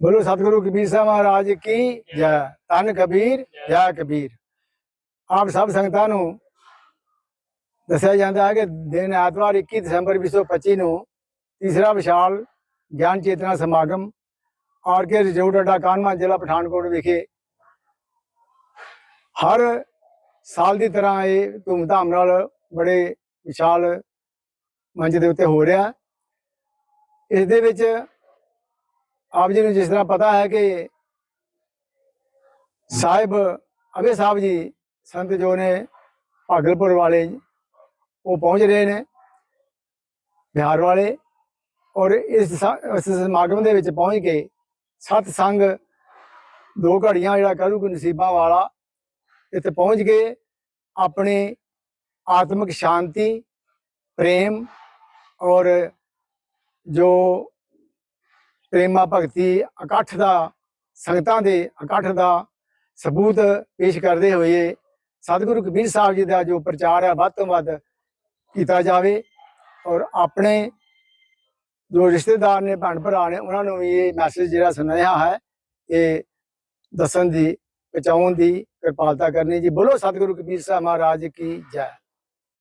ਬੋਲੋ ਸਤਿਗੁਰੂ ਕਬੀਰ ਸਾਹਿਬ ਮਹਾਰਾਜ ਕੀ ਜੈ, ਧੰਨ ਕਬੀਰ, ਜੈ ਕਬੀਰ ਆਪ ਸਭ ਸੰਗਤਾਂ ਨੂੰ ਦੱਸਿਆ ਜਾਂਦਾ ਹੈ ਕਿ ਦਿਨ ਐਤਵਾਰ 21 ਦਸੰਬਰ 2025 ਨੂੰ ਤੀਸਰਾ ਵਿਸ਼ਾਲ ਗਿਆਨ ਚੇਤਨਾ ਸਮਾਗਮ ਆਰ ਕੇ ਰਿਜ਼ੋਰਟ ਅੱਡਾ ਕਾਨਮਾ ਜ਼ਿਲ੍ਹਾ ਪਠਾਨਕੋਟ ਵਿਖੇ ਹਰ ਸਾਲ ਦੀ ਤਰ੍ਹਾਂ ਇਹ ਧੂਮਧਾਮ ਨਾਲ ਬੜੇ ਵਿਸ਼ਾਲ ਮੰਚ ਦੇ ਉੱਤੇ ਹੋ ਰਿਹਾ ਹੈ। ਇਸ ਦੇ ਵਿੱਚ ਆਪ ਜੀ ਨੂੰ ਜਿਸ ਤਰ੍ਹਾਂ ਪਤਾ ਹੈ ਕਿ ਸਾਹਿਬ, ਅਬੇ ਸਾਹਿਬ ਜੀ, ਸੰਤ ਜੋ ਨੇ ਭਾਗਲਪੁਰ ਵਾਲੇ, ਉਹ ਪਹੁੰਚ ਰਹੇ ਨੇ, ਬਿਹਾਰ ਵਾਲੇ ਔਰ ਇਸ ਸਮਾਗਮ ਦੇ ਵਿੱਚ ਪਹੁੰਚ ਕੇ ਸਤ ਸੰਗ, ਦੋ ਘੜੀਆਂ ਜਿਹੜਾ ਕਰੂ ਕੋ ਨਸੀਬਾਂ ਵਾਲਾ, ਇੱਥੇ ਪਹੁੰਚ ਕੇ ਆਪਣੀ ਆਤਮਿਕ ਸ਼ਾਂਤੀ, ਪ੍ਰੇਮ ਔਰ ਜੋ ਪ੍ਰੇਮਾ ਭਗਤੀ ਇਕੱਠ ਦਾ, ਸੰਗਤਾਂ ਦੇ ਇਕੱਠ ਦਾ ਸਬੂਤ ਪੇਸ਼ ਕਰਦੇ ਹੋਏ ਸਤਿਗੁਰੂ ਕਬੀਰ ਸਾਹਿਬ ਜੀ ਦਾ ਜੋ ਪ੍ਰਚਾਰ ਹੈ, ਵੱਧ ਤੋਂ ਵੱਧ ਕੀਤਾ ਜਾਵੇ ਔਰ ਆਪਣੇ ਜੋ ਰਿਸ਼ਤੇਦਾਰ ਨੇ, ਭੈਣ ਭਰਾ ਨੇ, ਉਹਨਾਂ ਨੂੰ ਵੀ ਇਹ ਮੈਸੇਜ ਜਿਹੜਾ ਸੁਣਾਇਆ ਹੈ, ਇਹ ਦੱਸਣ ਦੀ, ਪਹੁੰਚਾਉਣ ਦੀ ਕਿਰਪਾਲਤਾ ਕਰਨੀ ਜੀ। ਬੋਲੋ ਸਤਿਗੁਰੂ ਕਬੀਰ ਸਾਹਿਬ ਮਹਾਰਾਜ ਕੀ ਜੈ।